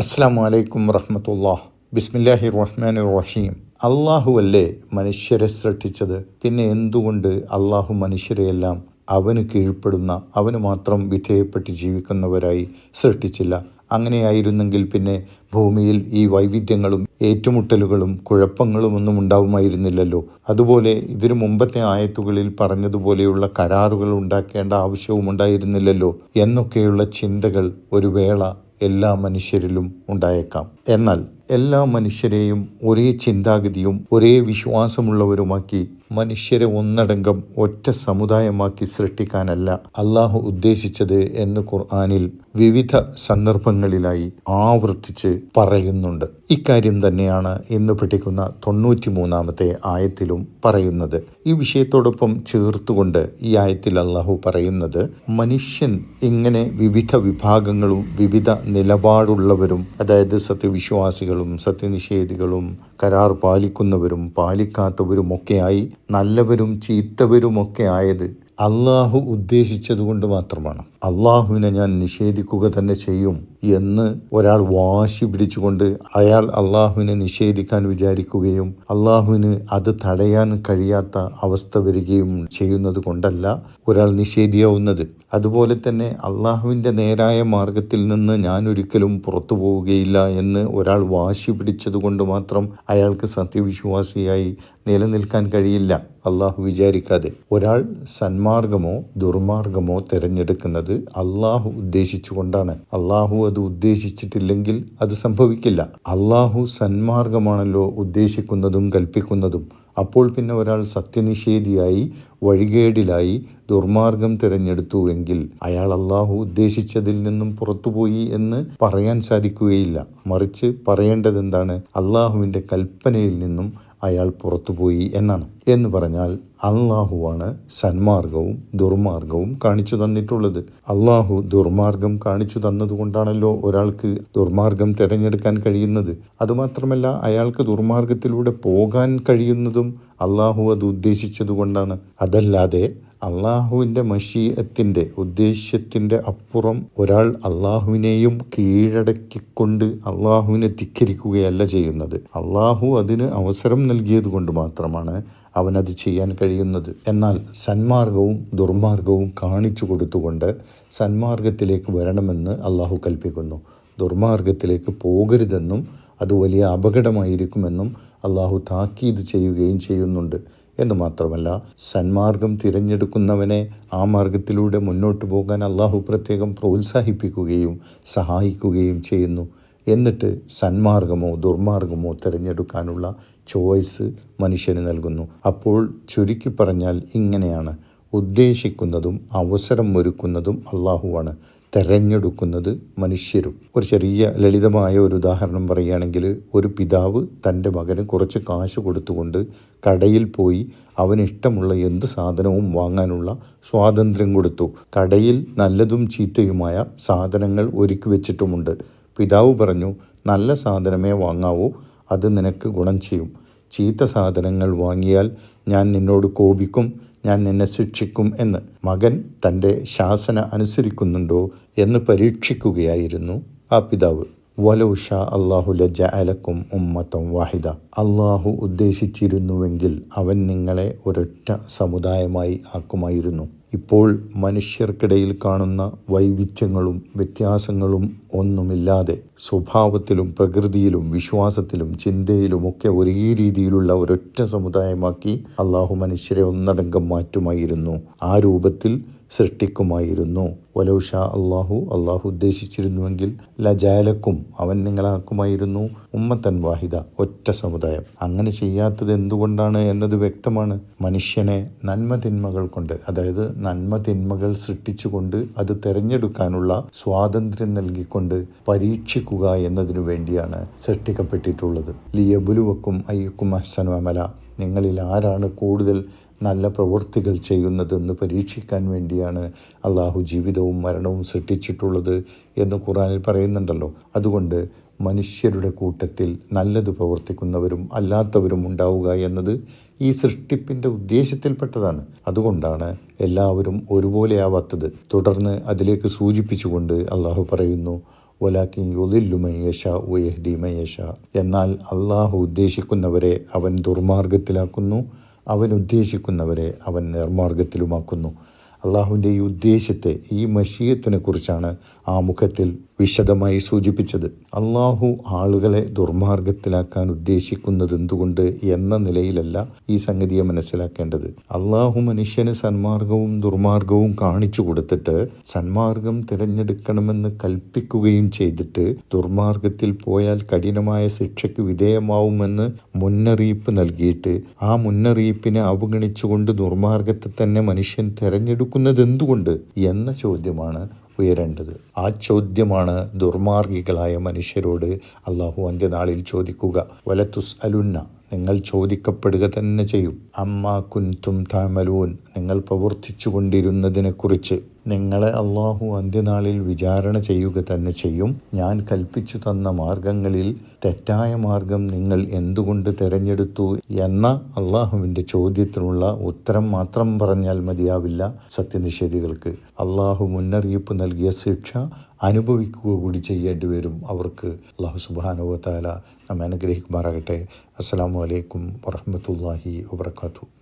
അസ്സാം വലൈക്കും വറഹമത്തുള്ള ബിസ്മില്ലാഹി റഹ്മാൻ റഹീം അള്ളാഹു അല്ലേ മനുഷ്യരെ സൃഷ്ടിച്ചത്? പിന്നെ എന്തുകൊണ്ട് അള്ളാഹു മനുഷ്യരെയെല്ലാം അവന് കീഴ്പ്പെടുന്ന അവന് മാത്രം വിധേയപ്പെട്ട് ജീവിക്കുന്നവരായി സൃഷ്ടിച്ചില്ല? അങ്ങനെയായിരുന്നെങ്കിൽ പിന്നെ ഭൂമിയിൽ ഈ വൈവിധ്യങ്ങളും ഏറ്റുമുട്ടലുകളും കുഴപ്പങ്ങളും ഒന്നും ഉണ്ടാവുമായിരുന്നില്ലല്ലോ. അതുപോലെ ഇതിനു മുമ്പത്തെ ആയത്തുകളിൽ പറഞ്ഞതുപോലെയുള്ള കരാറുകൾ ഉണ്ടാക്കേണ്ട ആവശ്യവും ഉണ്ടായിരുന്നില്ലല്ലോ എന്നൊക്കെയുള്ള ചിന്തകൾ ഒരു വേള എല്ലാ മനുഷ്യരിലും ഉണ്ടായേക്കാം. എന്നാൽ എല്ലാ മനുഷ്യരെയും ഒരേ ചിന്താഗതിയും ഒരേ വിശ്വാസമുള്ളവരുമാക്കി മനുഷ്യരെ ഒന്നടങ്കം ഒറ്റ സമുദായമാക്കി സൃഷ്ടിക്കാനല്ല അള്ളാഹു ഉദ്ദേശിച്ചത് എന്ന് ഖുർആാനിൽ വിവിധ സന്ദർഭങ്ങളിലായി ആവർത്തിച്ച് പറയുന്നുണ്ട്. ഇക്കാര്യം തന്നെയാണ് ഇന്ന് പഠിക്കുന്ന തൊണ്ണൂറ്റി മൂന്നാമത്തെ ആയത്തിലും പറയുന്നത്. ഈ വിഷയത്തോടൊപ്പം ചേർത്തുകൊണ്ട് ഈ ആയത്തിൽ അള്ളാഹു പറയുന്നത് മനുഷ്യൻ ഇങ്ങനെ വിവിധ വിഭാഗങ്ങളും വിവിധ നിലപാടുള്ളവരും അതായത് സത്യവിശ്വാസികളും സത്യനിഷേധികളും കരാർ പാലിക്കുന്നവരും പാലിക്കാത്തവരുമൊക്കെയായി നല്ലവരും ചീത്തവരുമൊക്കെ ആയത് അള്ളാഹു ഉദ്ദേശിച്ചതുകൊണ്ട് മാത്രമാണ്. അള്ളാഹുവിനെ ഞാൻ നിഷേധിക്കുക തന്നെ ചെയ്യും എന്ന് ഒരാൾ വാശി പിടിച്ചുകൊണ്ട് അയാൾ അള്ളാഹുവിനെ നിഷേധിക്കാൻ വിചാരിക്കുകയും അള്ളാഹുവിന് അത് തടയാൻ കഴിയാത്ത അവസ്ഥ വരികയും ചെയ്യുന്നത് കൊണ്ടല്ല ഒരാൾ നിഷേധിയാവുന്നത്. അതുപോലെ തന്നെ അള്ളാഹുവിന്റെ നേരായ മാർഗത്തിൽ നിന്ന് ഞാൻ ഒരിക്കലും പുറത്തു പോവുകയില്ല എന്ന് ഒരാൾ വാശി പിടിച്ചതുകൊണ്ട് മാത്രം അയാൾക്ക് സത്യവിശ്വാസിയായി നിലനിൽക്കാൻ കഴിയില്ല. അള്ളാഹു വിചാരിക്കാതെ ഒരാൾ സന്മാർഗമോ ദുർമാർഗമോ തിരഞ്ഞെടുക്കുന്നത് അള്ളാഹു ഉദ്ദേശിച്ചുകൊണ്ടാണ്. അള്ളാഹു അത് ഉദ്ദേശിച്ചിട്ടില്ലെങ്കിൽ അത് സംഭവിക്കില്ല. അള്ളാഹു സന്മാർഗമാണല്ലോ ഉദ്ദേശിക്കുന്നതും കൽപ്പിക്കുന്നതും. അപ്പോൾ പിന്നെ ഒരാൾ സത്യനിഷേധിയായി വഴികേടിലായി ദുർമാർഗം തിരഞ്ഞെടുത്തു എങ്കിൽ അയാൾ അള്ളാഹു ഉദ്ദേശിച്ചതിൽ നിന്നും പുറത്തുപോയി എന്ന് പറയാൻ സാധിക്കുകയില്ല. മറിച്ച് പറയേണ്ടത് എന്താണ് അള്ളാഹുവിന്റെ കൽപ്പനയിൽ നിന്നും അയാൾ പുറത്തുപോയി എന്നാണ്. എന്ന് പറഞ്ഞാൽ അള്ളാഹുവാണ് സന്മാർഗവും ദുർമാർഗവും കാണിച്ചു തന്നിട്ടുള്ളത്. അള്ളാഹു ദുർമാർഗം കാണിച്ചു തന്നതുകൊണ്ടാണല്ലോ ഒരാൾക്ക് ദുർമാർഗം തിരഞ്ഞെടുക്കാൻ കഴിയുന്നത്. അതുമാത്രമല്ല അയാൾക്ക് ദുർമാർഗത്തിലൂടെ പോകാൻ കഴിയുന്നതും അള്ളാഹു അത് ഉദ്ദേശിച്ചതുകൊണ്ടാണ് അതല്ലാതെ അള്ളാഹുവിന്റെ മഷീയത്തിന്റെ ഉദ്ദേശ്യത്തിന്റെ അപ്പുറം ഒരാൾ അള്ളാഹുവിനെയും കീഴടക്കിക്കൊണ്ട് അള്ളാഹുവിനെ ധിക്കരിക്കുകയല്ല ചെയ്യുന്നത്. അള്ളാഹു അതിന് അവസരം നൽകിയത് കൊണ്ട് മാത്രമാണ് അവനത് ചെയ്യാൻ കഴിയുന്നത്. എന്നാൽ സന്മാർഗവും ദുർമാർഗവും കാണിച്ചു കൊടുത്തുകൊണ്ട് സന്മാർഗത്തിലേക്ക് വരണമെന്ന് അള്ളാഹു കൽപ്പിക്കുന്നു. ദുർമാർഗത്തിലേക്ക് പോകരുതെന്നും അത് വലിയ അപകടമായിരിക്കുമെന്നും അള്ളാഹു താക്കീത് ചെയ്യുകയും ചെയ്യുന്നുണ്ട്. എന്ന് മാത്രമല്ല സന്മാർഗം തിരഞ്ഞെടുക്കുന്നവനെ ആ മാർഗത്തിലൂടെ മുന്നോട്ട് പോകാൻ അള്ളാഹു പ്രത്യേകം പ്രോത്സാഹിപ്പിക്കുകയും സഹായിക്കുകയും ചെയ്യുന്നു. എന്നിട്ട് സന്മാർഗമോ ദുർമാർഗമോ തിരഞ്ഞെടുക്കാനുള്ള ചോയ്സ് മനുഷ്യന് നൽകുന്നു. അപ്പോൾ ചുരുക്കി പറഞ്ഞാൽ ഇങ്ങനെയാണ്. ഉദ്ദേശിക്കുന്നതും അവസരം ഒരുക്കുന്നതും അള്ളാഹുവാണ് തെരഞ്ഞെടുക്കുന്നത് മനുഷ്യരും. ഒരു ചെറിയ ലളിതമായ ഒരു ഉദാഹരണം പറയുകയാണെങ്കിൽ ഒരു പിതാവ് തന്റെ മകന് കുറച്ച് കാശ് കൊടുത്തുകൊണ്ട് കടയിൽ പോയി അവനിഷ്ടമുള്ള എന്ത് സാധനവും വാങ്ങാനുള്ള സ്വാതന്ത്ര്യം കൊടുത്തു. കടയിൽ നല്ലതും ചീത്തയുമായ സാധനങ്ങൾ ഒരുക്കി വെച്ചിട്ടുമുണ്ട്. പിതാവ് പറഞ്ഞു നല്ല സാധനമേ വാങ്ങാവൂ അത് നിനക്ക് ഗുണം ചെയ്യും. ചീത്ത സാധനങ്ങൾ വാങ്ങിയാൽ ഞാൻ നിന്നോട് കോപിക്കും ഞാൻ നിന്നെ ശിക്ഷിക്കും എന്ന് മകൻ തന്റെ ശാസന അനുസരിക്കുന്നുണ്ടോ എന്ന് പരീക്ഷിക്കുകയായിരുന്നു ആ പിതാവ്. വലൗഷ അള്ളാഹു ലജ അലക്കും ഉമ്മത്തം വാഹിദ. അള്ളാഹു ഉദ്ദേശിച്ചിരുന്നുവെങ്കിൽ അവൻ നിങ്ങളെ ഒരൊറ്റ സമുദായമായി ആക്കുമായിരുന്നു. ഇപ്പോൾ മനുഷ്യർക്കിടയിൽ കാണുന്ന വൈവിധ്യങ്ങളും വ്യത്യാസങ്ങളും ഒന്നുമില്ലാതെ സ്വഭാവത്തിലും പ്രകൃതിയിലും വിശ്വാസത്തിലും ചിന്തയിലും ഒക്കെ ഒരേ രീതിയിലുള്ള ഒരൊറ്റ സമുദായമാക്കി അള്ളാഹു മനുഷ്യരെ ഒന്നടങ്കം മാറ്റുമായിരുന്നു. ആ രൂപത്തിൽ സൃഷ്ടിക്കുമായിരുന്നു. വലൗഷ അള്ളാഹു അള്ളാഹു ഉദ്ദേശിച്ചിരുന്നുവെങ്കിൽ ലജാലക്കും അവൻ നിങ്ങളാക്കുമായിരുന്നു. ഉമ്മത്തൻ വാഹിദ ഒറ്റ സമുദായം. അങ്ങനെ ചെയ്യാത്തത് എന്തുകൊണ്ടാണ് എന്നത് വ്യക്തമാണ്. മനുഷ്യനെ നന്മ തിന്മകൾ കൊണ്ട് അതായത് നന്മ തിന്മകൾ സൃഷ്ടിച്ചുകൊണ്ട് അത് തിരഞ്ഞെടുക്കാനുള്ള സ്വാതന്ത്ര്യം നൽകിക്കൊണ്ട് പരീക്ഷിക്കുക എന്നതിനു വേണ്ടിയാണ് സൃഷ്ടിക്കപ്പെട്ടിട്ടുള്ളത്. ലിയബുലുവക്കും അയ്യക്കും അഹ്സനുമല നിങ്ങളിൽ ആരാണ് കൂടുതൽ നല്ല പ്രവൃത്തികൾ ചെയ്യുന്നതെന്ന് പരീക്ഷിക്കാൻ വേണ്ടിയാണ് അള്ളാഹു ജീവിതവും മരണവും സൃഷ്ടിച്ചിട്ടുള്ളത് എന്ന് ഖുറാനിൽ പറയുന്നുണ്ടല്ലോ. അതുകൊണ്ട് മനുഷ്യരുടെ കൂട്ടത്തിൽ നല്ലത് പ്രവർത്തിക്കുന്നവരും അല്ലാത്തവരും ഉണ്ടാവുക എന്നത് ഈ സൃഷ്ടിപ്പിന്റെ ഉദ്ദേശത്തിൽപ്പെട്ടതാണ്. അതുകൊണ്ടാണ് എല്ലാവരും ഒരുപോലെയാവാത്തത് തുടർന്ന് അതിലേക്ക് സൂചിപ്പിച്ചുകൊണ്ട് അള്ളാഹു പറയുന്നു വലാക്കിൻ യുലില്ലു മയ്യഷ ഉയഹ്ദി മയ്യഷ എന്നാൽ അള്ളാഹു ഉദ്ദേശിക്കുന്നവരെ അവൻ ദുർമാർഗത്തിലാക്കുന്നു അവൻ ഉദ്ദേശിക്കുന്നവരെ അവൻ നിർമാർഗത്തിലുമാക്കുന്നു. അള്ളാഹുവിന്റെ ഈ ഉദ്ദേശത്തെ ഈ മഷീയത്തിനെ കുറിച്ചാണ് ആ മുഖത്തിൽ വിശദമായി സൂചിപ്പിച്ചത്. അള്ളാഹു ആളുകളെ ദുർമാർഗത്തിലാക്കാൻ ഉദ്ദേശിക്കുന്നത് എന്തുകൊണ്ട് എന്ന നിലയിലല്ല ഈ സംഗതിയെ മനസ്സിലാക്കേണ്ടത്. അള്ളാഹു മനുഷ്യന് സന്മാർഗവും ദുർമാർഗവും കാണിച്ചു കൊടുത്തിട്ട് സന്മാർഗം തിരഞ്ഞെടുക്കണമെന്ന് കൽപ്പിക്കുകയും ചെയ്തിട്ട് ദുർമാർഗത്തിൽ പോയാൽ കഠിനമായ ശിക്ഷയ്ക്ക് വിധേയമാവുമെന്ന് മുന്നറിയിപ്പ് നൽകിയിട്ട് ആ മുന്നറിയിപ്പിനെ അവഗണിച്ചുകൊണ്ട് ദുർമാർഗത്തെ തന്നെ മനുഷ്യൻ തിരഞ്ഞെടുക്കുന്നത് എന്തുകൊണ്ട് എന്ന ചോദ്യമാണ് ഉയരേണ്ടത്. ആ ചോദ്യമാണ് ദുർമാർഗികളായ മനുഷ്യരോട് അള്ളാഹു അന്ത്യനാളിൽ ചോദിക്കുക. വലത്തുസ് അലുന്ന നിങ്ങൾ ചോദിക്കപ്പെടുക തന്നെ ചെയ്യും അമ്മ കുൻതും താമലൂൻ നിങ്ങൾ പ്രവർത്തിച്ചു കൊണ്ടിരുന്നതിനെക്കുറിച്ച് നിങ്ങളെ അള്ളാഹു അന്ത്യനാളിൽ വിചാരണ ചെയ്യുക തന്നെ ചെയ്യും. ഞാൻ കൽപ്പിച്ചു തന്ന മാർഗങ്ങളിൽ തെറ്റായ മാർഗം നിങ്ങൾ എന്തുകൊണ്ട് തിരഞ്ഞെടുത്തു എന്ന അള്ളാഹുവിന്റെ ചോദ്യത്തിനുള്ള ഉത്തരം മാത്രം പറഞ്ഞാൽ മതിയാവില്ല സത്യനിഷേധികൾക്ക്. അള്ളാഹു മുന്നറിയിപ്പ് നൽകിയ ശിക്ഷ അനുഭവിക്കുക കൂടി ചെയ്യേണ്ടി വരും അവർക്ക്. അള്ളാഹു സുബാനുവത്താല നമ്മെ അനുഗ്രഹിക്കുമാറാകട്ടെ. അസ്സാം വലൈക്കും വറഹമത്തല്ലാഹി വാത്തു